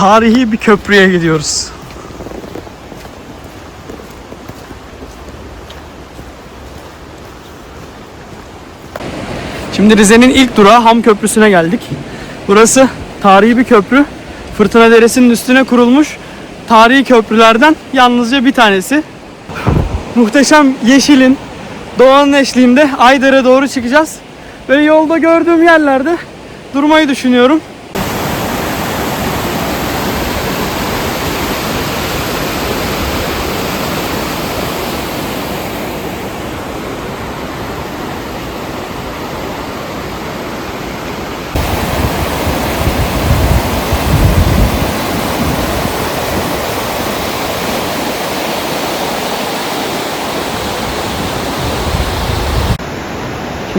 tarihi bir köprüye gidiyoruz. Şimdi Rize'nin ilk durağı Ham Köprüsü'ne geldik. Burası tarihi bir köprü. Fırtına Deresi'nin üstüne kurulmuş tarihi köprülerden yalnızca bir tanesi. Muhteşem yeşilin, doğanın eşliğinde Ayder'e doğru çıkacağız. Böyle yolda gördüğüm yerlerde durmayı düşünüyorum.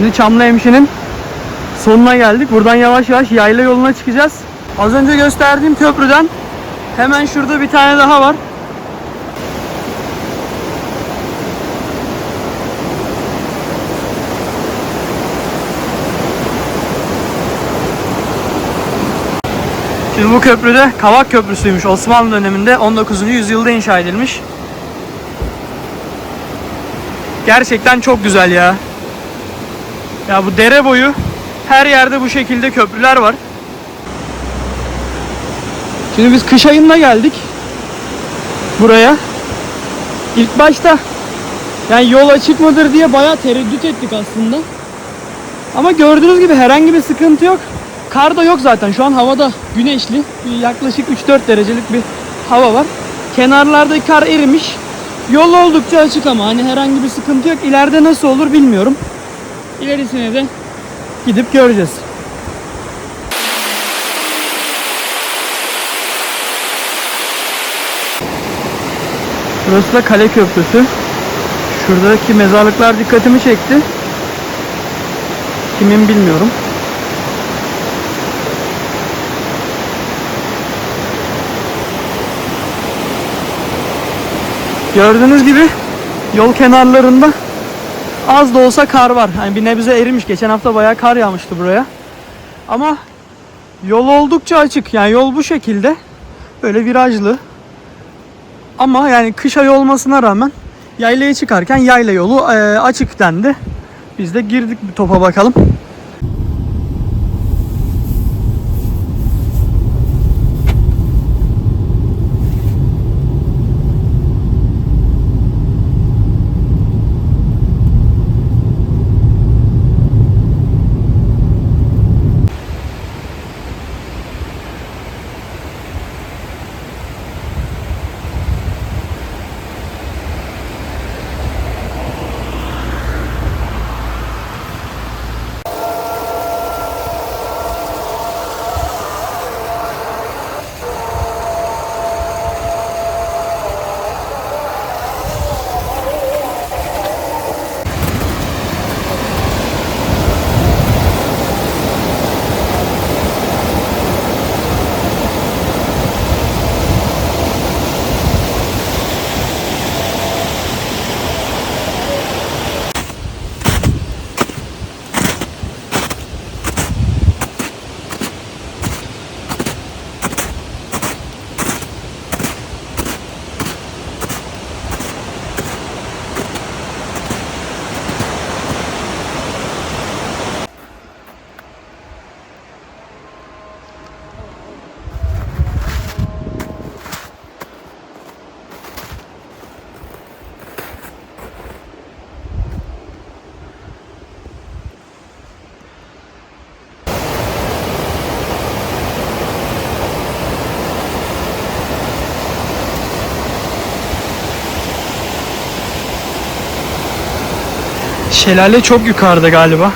Şimdi Çamlıhemşi'nin sonuna geldik. Buradan yavaş yavaş yayla yoluna çıkacağız. Az önce gösterdiğim köprüden hemen şurada bir tane daha var. Şimdi bu köprüde Kavak Köprüsü'ymüş. Osmanlı döneminde 19. yüzyılda inşa edilmiş. Gerçekten çok güzel ya. Ya bu dere boyu her yerde bu şekilde köprüler var. Şimdi biz kış ayında geldik. Buraya. İlk başta yani yol açık mıdır diye bayağı tereddüt ettik aslında. Ama gördüğünüz gibi herhangi bir sıkıntı yok. Kar da yok zaten. Şu an havada güneşli. Yaklaşık 3-4 derecelik bir hava var. Kenarlarda kar erimiş. Yol oldukça açık ama hani herhangi bir sıkıntı yok. İleride nasıl olur bilmiyorum. İlerisine de gidip göreceğiz. Burası da Kale Köprüsü. Şuradaki mezarlıklar dikkatimi çekti. Kimin bilmiyorum. Gördüğünüz gibi yol kenarlarında az da olsa kar var. Hani bir nebze erimiş. Geçen hafta bayağı kar yağmıştı buraya. Ama yol oldukça açık. Yani yol bu şekilde. Böyle virajlı. Ama yani kış ayı olmasına rağmen yaylaya çıkarken yayla yolu eee, açık dendi. Biz de girdik bir topa bakalım. Şelale çok yukarıda galiba.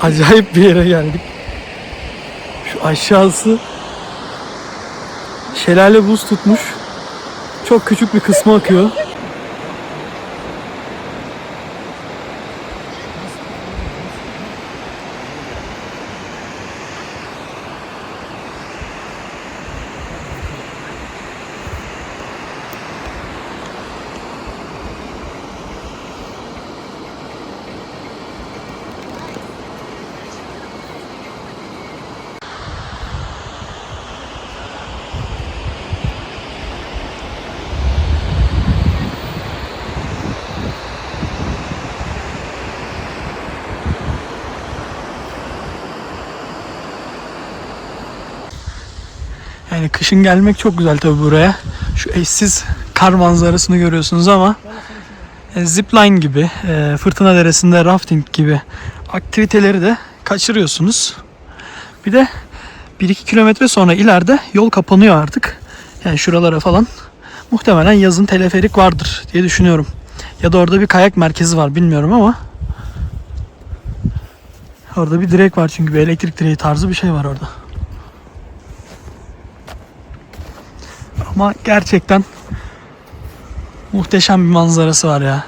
Acayip bir yere geldik. Şu aşağısı şelale buz tutmuş. Çok küçük bir kısmı akıyor. Yani kışın gelmek çok güzel tabii buraya. Şu eşsiz kar manzarasını görüyorsunuz ama e, zipline gibi, e, Fırtına Deresi'nde rafting gibi aktiviteleri de kaçırıyorsunuz. Bir de 1-2 kilometre sonra ileride yol kapanıyor artık. Yani şuralara falan. Muhtemelen yazın teleferik vardır diye düşünüyorum. Ya da orada bir kayak merkezi var bilmiyorum ama. Orada bir direk var çünkü bir elektrik direği tarzı bir şey var orada. Ama gerçekten muhteşem bir manzarası var ya.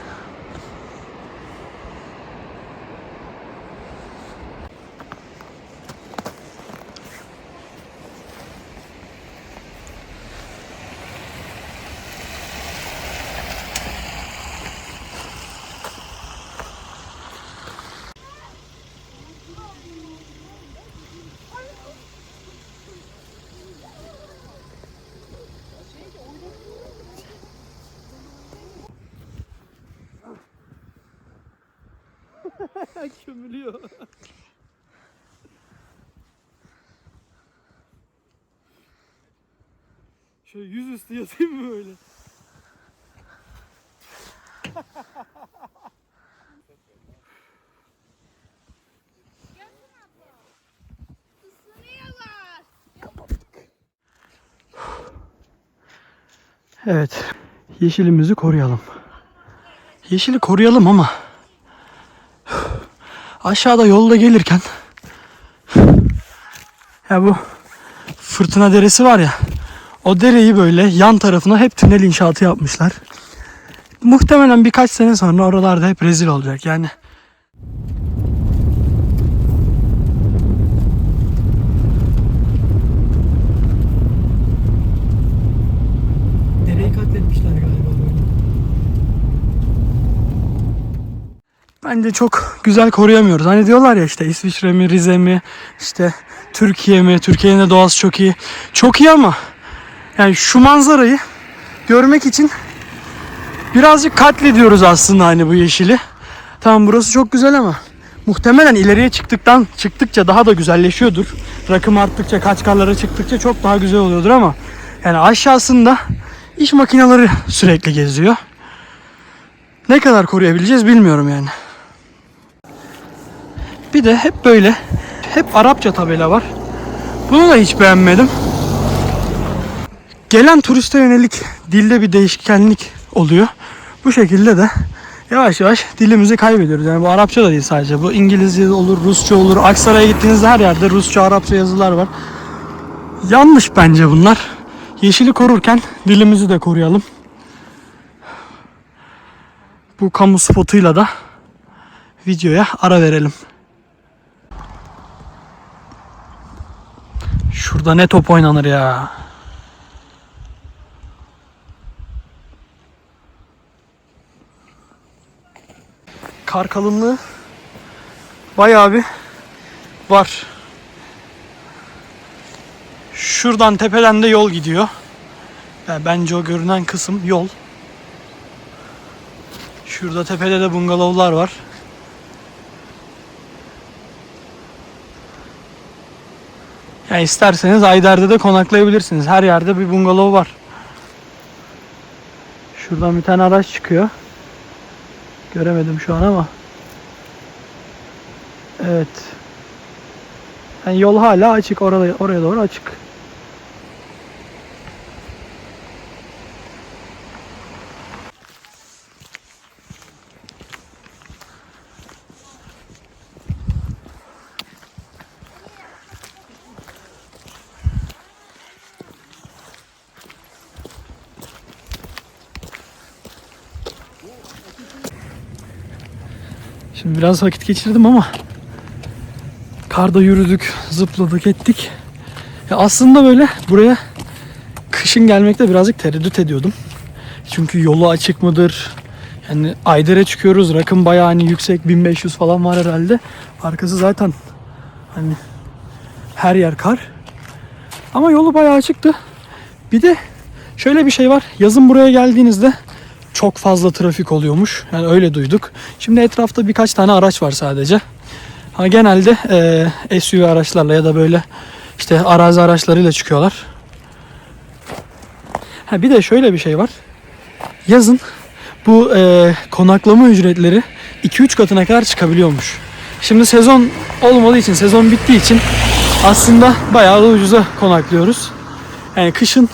Kömülüyor. Şöyle yüzüstü yatayım mı böyle? Evet. Yeşilimizi koruyalım. Yeşili koruyalım ama aşağıda yolda gelirken ya bu fırtına deresi var ya o dereyi böyle yan tarafına hep tünel inşaatı yapmışlar. Muhtemelen birkaç sene sonra oralarda hep rezil olacak yani. Dereyi katletmişler galiba böyle. Bence çok güzel koruyamıyoruz. Hani diyorlar ya işte İsviçre mi, Rize mi, işte Türkiye mi, Türkiye'nin de doğası çok iyi. Çok iyi ama yani şu manzarayı görmek için birazcık katlediyoruz aslında hani bu yeşili. Tamam burası çok güzel ama muhtemelen ileriye çıktıktan çıktıkça daha da güzelleşiyordur. Rakım arttıkça, kaç karlara çıktıkça çok daha güzel oluyordur ama yani aşağısında iş makineleri sürekli geziyor. Ne kadar koruyabileceğiz bilmiyorum yani. Bir de hep böyle hep Arapça tabela var. Bunu da hiç beğenmedim. Gelen turiste yönelik dilde bir değişkenlik oluyor. Bu şekilde de yavaş yavaş dilimizi kaybediyoruz. Yani bu Arapça da değil sadece. Bu İngilizce olur, Rusça olur. Aksaray'a gittiğinizde her yerde Rusça, Arapça yazılar var. Yanlış bence bunlar. Yeşili korurken dilimizi de koruyalım. Bu kamu spotuyla da videoya ara verelim. Şurada ne top oynanır ya. Kar kalınlığı bayağı bir var. Şuradan tepeden de yol gidiyor. Yani bence o görünen kısım yol. Şurada tepede de bungalovlar var. Yani isterseniz Ayder'de de konaklayabilirsiniz. Her yerde bir bungalov var. Şuradan bir tane araç çıkıyor. Göremedim şu an ama. Evet. Yani yol hala açık. Oraya, oraya doğru açık. Biraz vakit geçirdim ama karda yürüdük, zıpladık, ettik. Ya aslında böyle buraya kışın gelmekte birazcık tereddüt ediyordum. Çünkü yolu açık mıdır? Yani Ayder'e çıkıyoruz. Rakım bayağı hani yüksek 1500 falan var herhalde. Arkası zaten hani her yer kar. Ama yolu bayağı açıktı. Bir de şöyle bir şey var. Yazın buraya geldiğinizde çok fazla trafik oluyormuş. Yani öyle duyduk. Şimdi etrafta birkaç tane araç var sadece. Ha, genelde eee SUV araçlarla ya da böyle işte arazi araçlarıyla çıkıyorlar. Ha, bir de şöyle bir şey var. Yazın bu eee, konaklama ücretleri 2-3 katına kadar çıkabiliyormuş. Şimdi sezon olmadığı için, sezon bittiği için aslında bayağı da ucuza konaklıyoruz. Yani kışın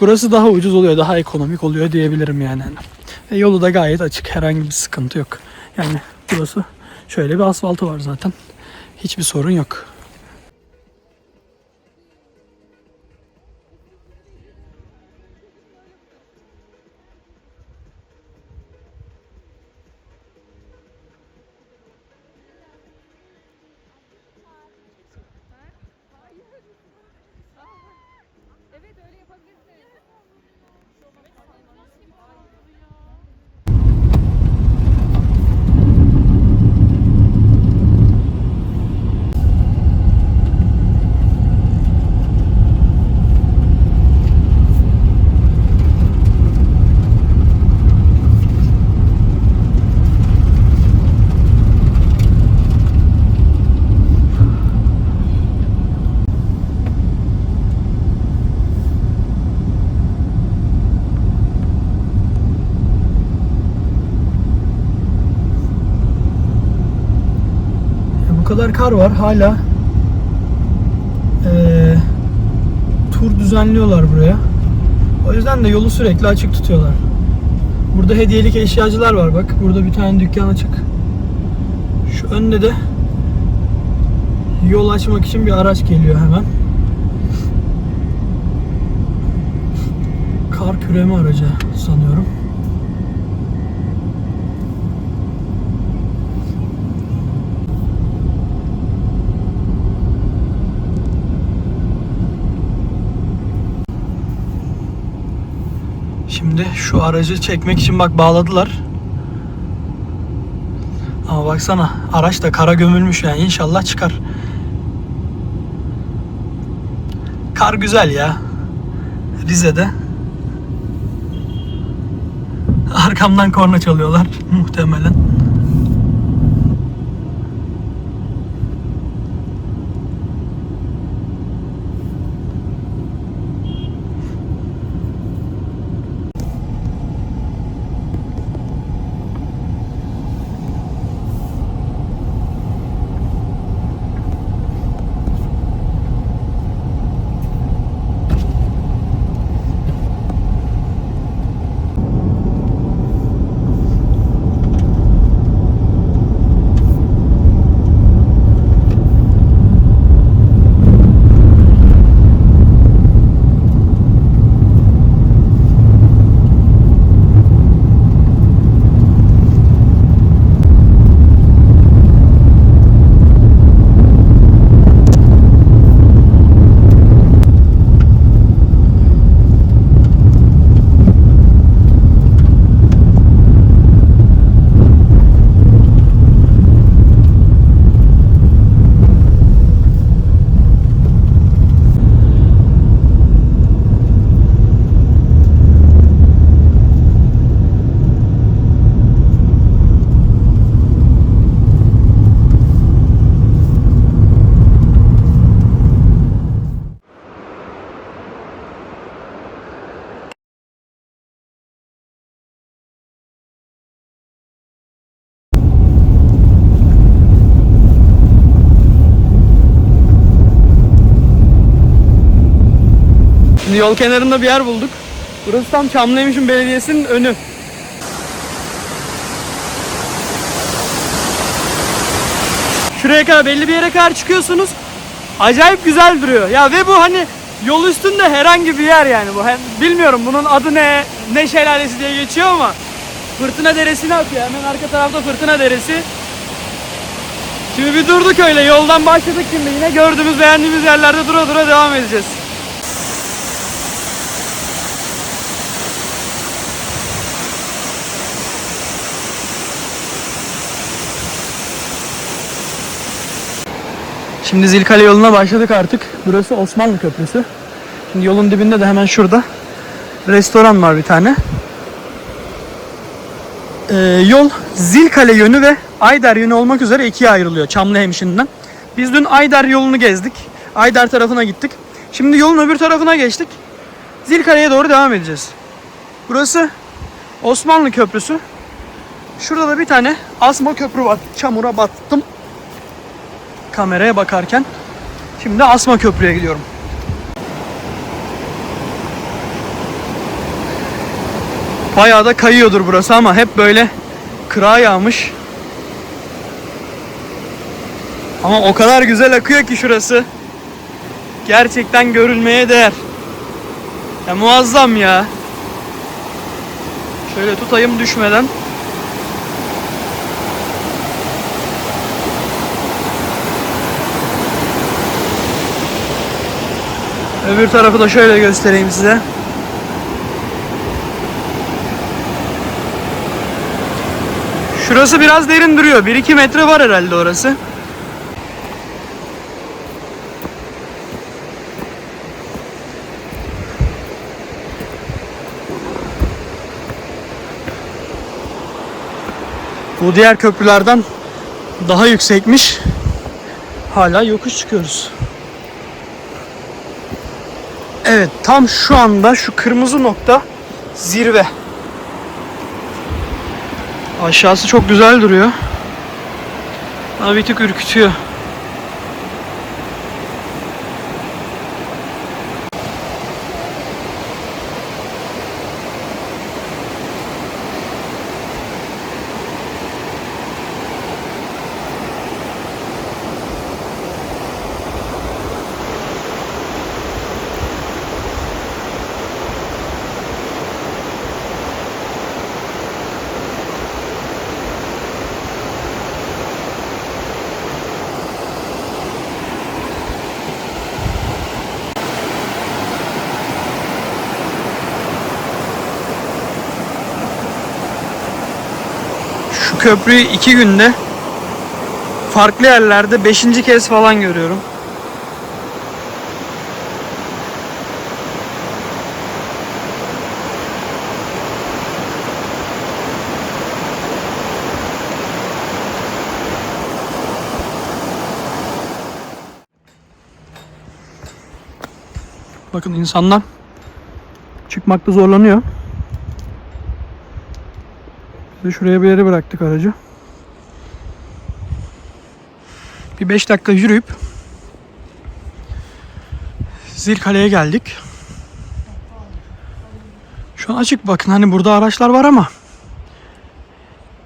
burası daha ucuz oluyor, daha ekonomik oluyor diyebilirim yani. E, yolu da gayet açık, herhangi bir sıkıntı yok. Yani burası şöyle bir asfaltı var zaten. Hiçbir sorun yok. Kadar kar var hala eee, tur düzenliyorlar buraya. O yüzden de yolu sürekli açık tutuyorlar. Burada hediyelik eşyacılar var bak. Burada bir tane dükkan açık. Şu önde de yol açmak için bir araç geliyor hemen. Kar küreme aracı sanıyorum. Şimdi şu aracı çekmek için bak bağladılar. Ama baksana araç da kara gömülmüş yani inşallah çıkar. Kar güzel ya. Rize'de. Arkamdan korna çalıyorlar muhtemelen. Şimdi yol kenarında bir yer bulduk. Burası tam Çamlıhemşin Belediyesi'nin önü. Şuraya kadar belli bir yere kadar çıkıyorsunuz. Acayip güzel duruyor. Ya ve bu hani yol üstünde herhangi bir yer yani bu. Bilmiyorum bunun adı ne, ne şelalesi diye geçiyor ama Fırtına Deresi'ni atıyor. Hemen arka tarafta Fırtına Deresi. Şimdi bir durduk öyle yoldan başladık şimdi yine gördüğümüz beğendiğimiz yerlerde dura dura devam edeceğiz. Şimdi Zilkale yoluna başladık artık. Burası Osmanlı Köprüsü. Şimdi yolun dibinde de hemen şurada restoran var bir tane. Ee, yol Zilkale yönü ve Ayder yönü olmak üzere ikiye ayrılıyor Çamlıhemşin'den. Biz dün Ayder yolunu gezdik. Ayder tarafına gittik. Şimdi yolun öbür tarafına geçtik. Zilkale'ye doğru devam edeceğiz. Burası Osmanlı Köprüsü. Şurada da bir tane asma köprü var. Çamura battım kameraya bakarken. Şimdi Asma Köprü'ye gidiyorum. Bayağı da kayıyordur burası ama hep böyle kıra yağmış. Ama o kadar güzel akıyor ki şurası. Gerçekten görülmeye değer. Ya muazzam ya. Şöyle tutayım düşmeden. Öbür tarafı da şöyle göstereyim size. Şurası biraz derin duruyor. 1-2 metre var herhalde orası. Bu diğer köprülerden daha yüksekmiş. Hala yokuş çıkıyoruz. Evet tam şu anda şu kırmızı nokta zirve. Aşağısı çok güzel duruyor. Ama bir tık ürkütüyor. Köprüyü iki günde farklı yerlerde beşinci kez falan görüyorum. Bakın insanlar çıkmakta zorlanıyor. Ve şuraya bir yere bıraktık aracı. Bir 5 dakika yürüyüp Zilkale'ye geldik. Şu an açık bakın hani burada araçlar var ama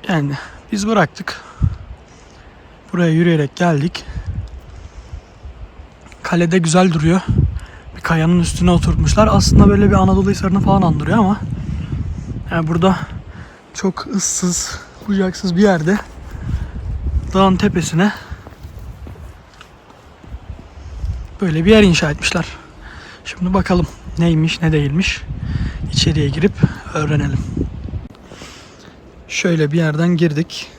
yani biz bıraktık. Buraya yürüyerek geldik. Kalede güzel duruyor. Bir kayanın üstüne oturtmuşlar. Aslında böyle bir Anadolu Hisarı'nı falan andırıyor ama yani burada çok ıssız, bucaksız bir yerde dağın tepesine böyle bir yer inşa etmişler. Şimdi bakalım neymiş ne değilmiş. İçeriye girip öğrenelim. Şöyle bir yerden girdik.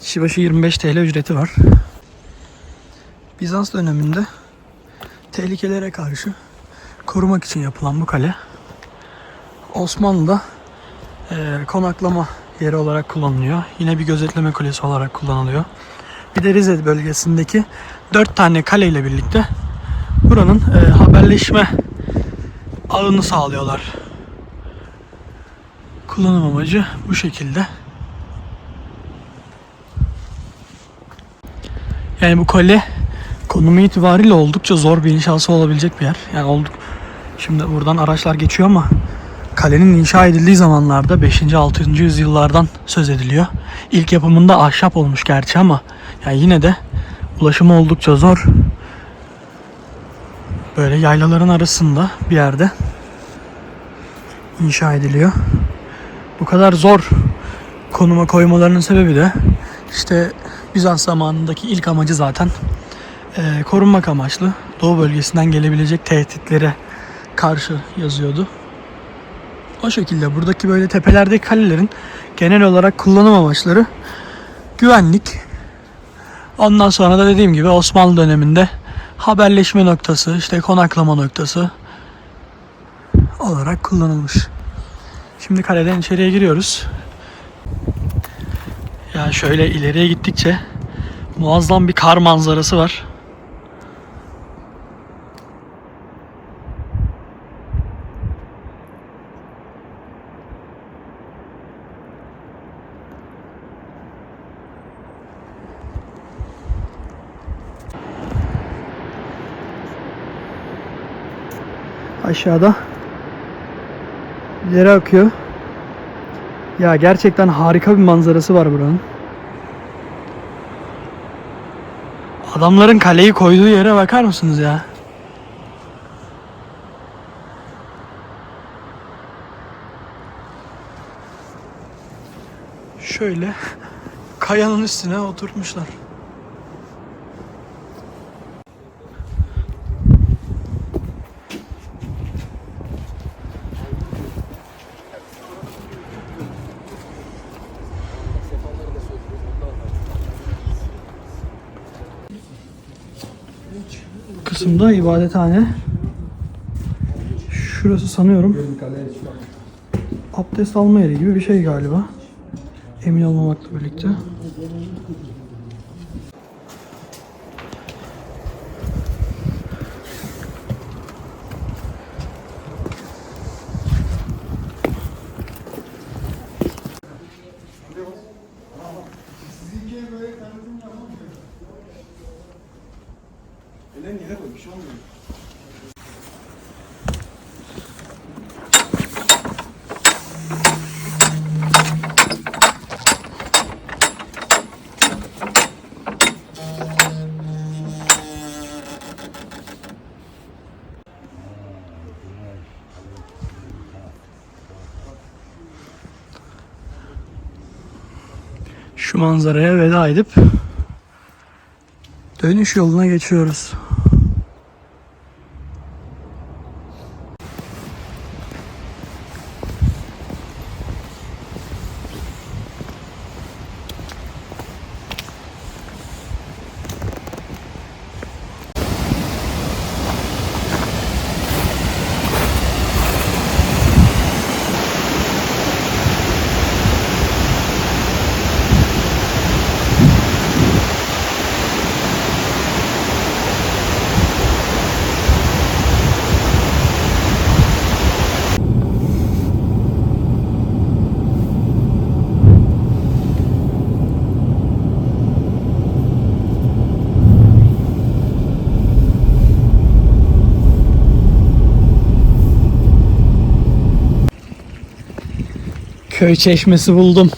Kişi başı 25 TL ücreti var. Bizans döneminde tehlikelere karşı korumak için yapılan bu kale Osmanlı'da e, konaklama yeri olarak kullanılıyor. Yine bir gözetleme kulesi olarak kullanılıyor. Bir de Rize bölgesindeki dört tane kale ile birlikte buranın e, haberleşme ağını sağlıyorlar. Kullanım amacı bu şekilde. Yani bu kale konumu itibariyle oldukça zor bir inşası olabilecek bir yer. Yani olduk. Şimdi buradan araçlar geçiyor ama kalenin inşa edildiği zamanlarda 5. 6. yüzyıllardan söz ediliyor. İlk yapımında ahşap olmuş gerçi ama yani yine de ulaşımı oldukça zor. Böyle yaylaların arasında bir yerde inşa ediliyor. Bu kadar zor konuma koymalarının sebebi de işte Bizans zamanındaki ilk amacı zaten e, korunmak amaçlı. Doğu bölgesinden gelebilecek tehditlere karşı yazıyordu. O şekilde buradaki böyle tepelerdeki kalelerin genel olarak kullanım amaçları güvenlik. Ondan sonra da dediğim gibi Osmanlı döneminde haberleşme noktası, işte konaklama noktası olarak kullanılmış. Şimdi kaleden içeriye giriyoruz. Ya şöyle ileriye gittikçe muazzam bir kar manzarası var. Aşağıda yere akıyor. Ya gerçekten harika bir manzarası var buranın. Adamların kaleyi koyduğu yere bakar mısınız ya? Şöyle kayanın üstüne oturmuşlar. Kısımda ibadethane. Şurası sanıyorum abdest alma yeri gibi bir şey galiba. Emin olmamakla birlikte. Manzaraya veda edip dönüş yoluna geçiyoruz. Köy çeşmesi buldum.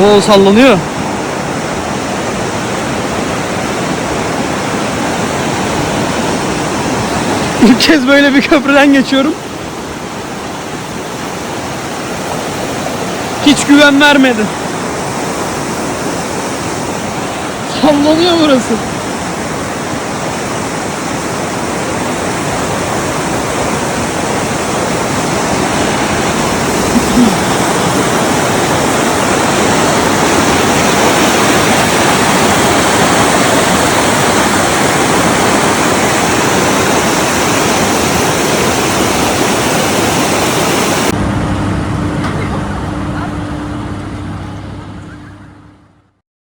Oo sallanıyor. İlk kez böyle bir köprüden geçiyorum. Hiç güven vermedi. Sallanıyor burası.